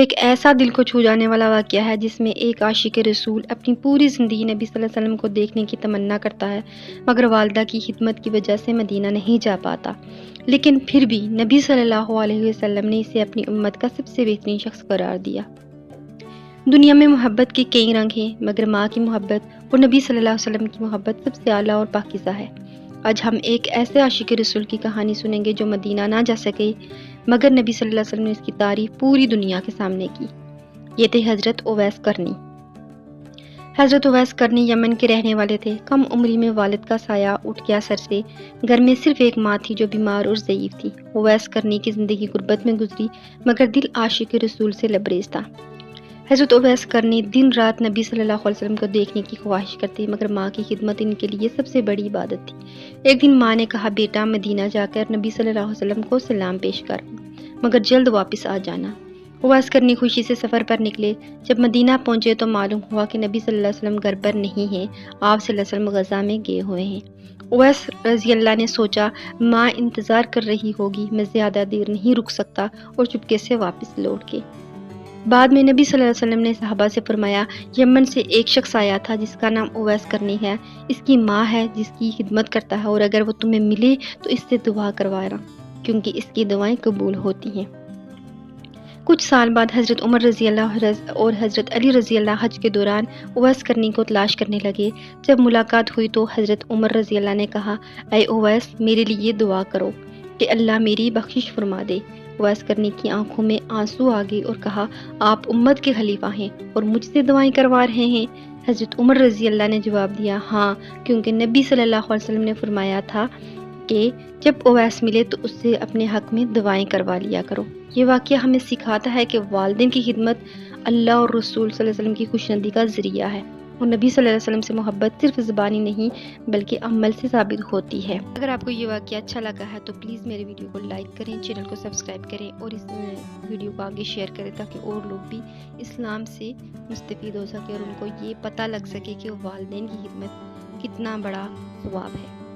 ایک ایسا دل کو چھو جانے والا واقعہ ہے جس میں ایک عاشق رسول اپنی پوری زندگی نبی صلی اللہ علیہ وسلم کو دیکھنے کی تمنا کرتا ہے، مگر والدہ کی خدمت کی وجہ سے مدینہ نہیں جا پاتا۔ لیکن پھر بھی نبی صلی اللہ علیہ وسلم نے اسے اپنی امت کا سب سے بہترین شخص قرار دیا۔ دنیا میں محبت کے کئی رنگ ہیں، مگر ماں کی محبت اور نبی صلی اللہ علیہ وسلم کی محبت سب سے اعلیٰ اور پاکیزہ ہے۔ آج ہم ایک ایسے عاشق رسول کی کہانی سنیں گے جو مدینہ نہ جا سکے۔ مگر نبی صلی اللہ علیہ وسلم نے اس کی تعریف پوری دنیا کے سامنے کی۔ یہ تھے حضرت اویس کرنی۔ حضرت اویس کرنی یمن کے رہنے والے تھے۔ کم عمری میں والد کا سایہ اٹھ گیا سر سے۔ گھر میں صرف ایک ماں تھی جو بیمار اور ضعیف تھی۔ اویس کرنی کی زندگی غربت میں گزری، مگر دل عاشق رسول سے لبریز تھا۔ حضرت اویس کرنی دن رات نبی صلی اللہ علیہ وسلم کو دیکھنے کی خواہش کرتے، مگر ماں کی خدمت ان کے لیے سب سے بڑی عبادت تھی۔ ایک دن ماں نے کہا، بیٹا، مدینہ جا کر نبی صلی اللہ علیہ وسلم کو سلام پیش کر۔ مگر جلد واپس آ جانا۔ اویس کرنی خوشی سے سفر پر نکلے۔ جب مدینہ پہنچے تو معلوم ہوا کہ نبی صلی اللہ علیہ وسلم گھر پر نہیں ہیں۔ آپ صلی اللہ علیہ وسلم غزہ میں گئے ہوئے ہیں۔ اویس رضی اللہ نے سوچا، ماں انتظار کر رہی ہوگی، میں زیادہ دیر نہیں رک سکتا اور چپکے سے واپس لوٹ کے بعد میں نبی صلی اللہ علیہ وسلم نے صحابہ سے فرمایا، یمن سے ایک شخص آیا تھا جس کا نام اویس کرنی ہے۔ اس کی ماں ہے، جس کی خدمت کرتا ہے اور اگر وہ تمہیں ملے تو اس سے دعا کروانا کیونکہ اس کی دعائیں قبول ہوتی ہیں۔ کچھ سال بعد حضرت عمر رضی اللہ اور حضرت علی رضی اللہ حج کے دوران اویس کرنی کو تلاش کرنے لگے۔ جب ملاقات ہوئی تو حضرت عمر رضی اللہ نے کہا، اے اویس، میرے لیے دعا کرو کہ اللہ میری بخشش فرما دے۔ ویس کرنے کی آنکھوں میں آنسو آگے اور کہا، آپ امت کے خلیفہ ہیں اور مجھ سے دعائیں کروا رہے ہیں۔ حضرت عمر رضی اللہ نے جواب دیا ہاں کیونکہ نبی صلی اللہ علیہ وسلم نے فرمایا تھا کہ جب اویس ملے تو اس سے اپنے حق میں دعائیں کروا لیا کرو۔ یہ واقعہ ہمیں سکھاتا ہے کہ والدین کی خدمت اللہ اور رسول صلی اللہ علیہ وسلم کی خوشندی کا ذریعہ ہے۔ اور نبی صلی اللہ علیہ وسلم سے محبت صرف زبانی نہیں بلکہ عمل سے ثابت ہوتی ہے۔ اگر آپ کو یہ واقعہ اچھا لگا ہے تو پلیز میرے ویڈیو کو لائک کریں، چینل کو سبسکرائب کریں اور اس ویڈیو کو آگے شیئر کریں تاکہ اور لوگ بھی اسلام سے مستفید ہو سکے اور ان کو یہ پتہ لگ سکے کہ والدین کی خدمت کتنا بڑا ثواب ہے۔